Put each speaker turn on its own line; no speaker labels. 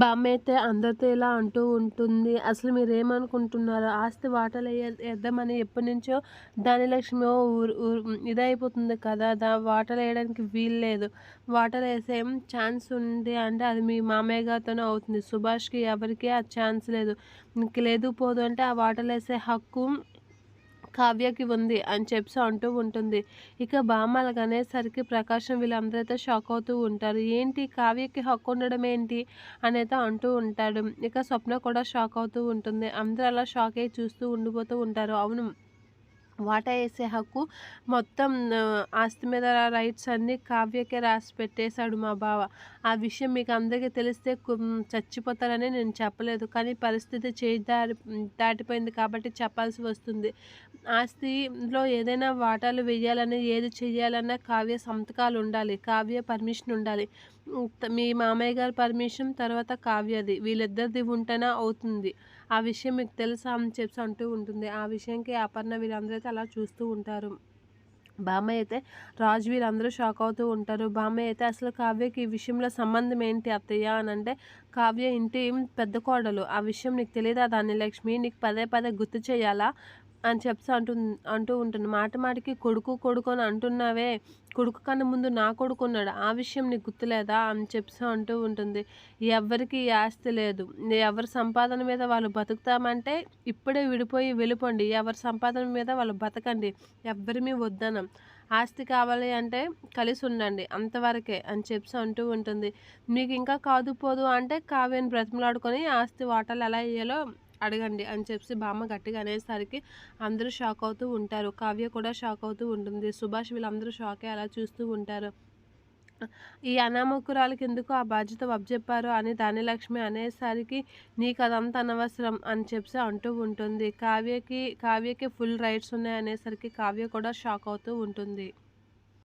బామ్మ అయితే అందరితో ఇలా అంటూ ఉంటుంది. అసలు మీరు ఏమనుకుంటున్నారు ఆస్తి వాటలు వేద్దామని ఎప్పటి నుంచో ధనలక్ష్మి ఊరు ఇదైపోతుంది కదా. దా వాటలు వేయడానికి వీల్లేదు వాటలు వేసే ఛాన్స్ ఉంది అంటే అది మీ మామయ్య గారితోనే అవుతుంది. సుభాష్కి ఎవరికి ఆ ఛాన్స్ లేదు. ఇంక లేదు పోదు అంటే ఆ వాటలు వేసే హక్కు కావ్యకి ఉంది అని చెప్పి అంటూ ఉంటుంది. ఇక బామ్మలకు అనేసరికి ప్రకాశం వీళ్ళందరితో షాక్ అవుతూ ఉంటారు. ఏంటి? కావ్యకి హక్కు ఉండడం ఏంటి? అనేది అంటూ ఉంటాడు. ఇక స్వప్న కూడా షాక్ అవుతూ ఉంటుంది. అందరూ అలా షాక్ అయ్యి చూస్తూ ఉండిపోతూ ఉంటారు. అవును వాటా వేసే హక్కు మొత్తం ఆస్తి మీద రైట్స్ అన్నీ కావ్యకే రాసి పెట్టేశాడు మా బావ. ఆ విషయం మీకు అందరికీ తెలిస్తే చచ్చిపోతారని నేను చెప్పలేదు. కానీ పరిస్థితి చేయి దారి దాటిపోయింది కాబట్టి చెప్పాల్సి వస్తుంది. ఆస్తిలో ఏదైనా వాటాలు వేయాలని ఏది చేయాలన్నా కావ్య సంతకాలు ఉండాలి. కావ్య పర్మిషన్ ఉండాలి. మీ మామయ్య గారి పర్మిషన్ తర్వాత కావ్యది. వీళ్ళిద్దరిది ఉంటేనే అవుతుంది. ఆ విషయం మీకు తెలుసా అని చెప్పి అంటూ ఉంటుంది. ఆ విషయంకి అపర్ణ వీళ్ళందరూ అలా చూస్తూ ఉంటారు. బామ్మయ్య అయితే రాజు వీళ్ళందరూ షాక్ అవుతూ ఉంటారు. బామ్మయ్య అయితే అసలు కావ్యకి ఈ విషయంలో సంబంధం ఏంటి అత్తయ్య అని అంటే కావ్య ఇంటి పెద్ద కోడలు. ఆ విషయం నీకు తెలియదా దాన్ని లక్ష్మి నీకు పదే పదే గుర్తు చేయాలా? అని చెప్పి అంటు అంటూ ఉంటుంది. మాట మాటికి కొడుకు కొడుకు అని అంటున్నావే కొడుకు కన్నా ముందు నా కొడుకు ఉన్నాడు ఆ విషయం నీకు గుర్తులేదా అని చెప్పి అంటూ ఉంటుంది. ఎవరికి ఆస్తి లేదు. ఎవరి సంపాదన మీద వాళ్ళు బతుకుతామంటే ఇప్పుడే విడిపోయి వెళ్ళిపోండి. ఎవరి సంపాదన మీద వాళ్ళు బతకండి. ఎవరిమీ వద్దనం. ఆస్తి కావాలి అంటే కలిసి ఉండండి అంతవరకే అని చెప్పి అంటూ ఉంటుంది. మీకు ఇంకా కాదు పోదు అంటే కావ్యని బ్రతిమలాడుకొని ఆస్తి వాటాలు ఎలా వేయాలో అడగండి అని చెప్పి బామ్మ గట్టిగా అనేసరికి అందరూ షాక్ అవుతూ ఉంటారు. కావ్య కూడా షాక్ అవుతూ ఉంటుంది. సుభాష్ వీళ్ళందరూ షాకే అలా చూస్తూ ఉంటారు. ఈ అనామకురాలకి ఎందుకు ఆ బాధ్యత చెప్పారు అని ధాన్యలక్ష్మి అనేసరికి నీకు అదంతా అనవసరం అని చెప్పి అంటూ ఉంటుంది. కావ్యకి కావ్యకి ఫుల్ రైట్స్ ఉన్నాయి అనేసరికి కావ్య కూడా షాక్ అవుతూ ఉంటుంది.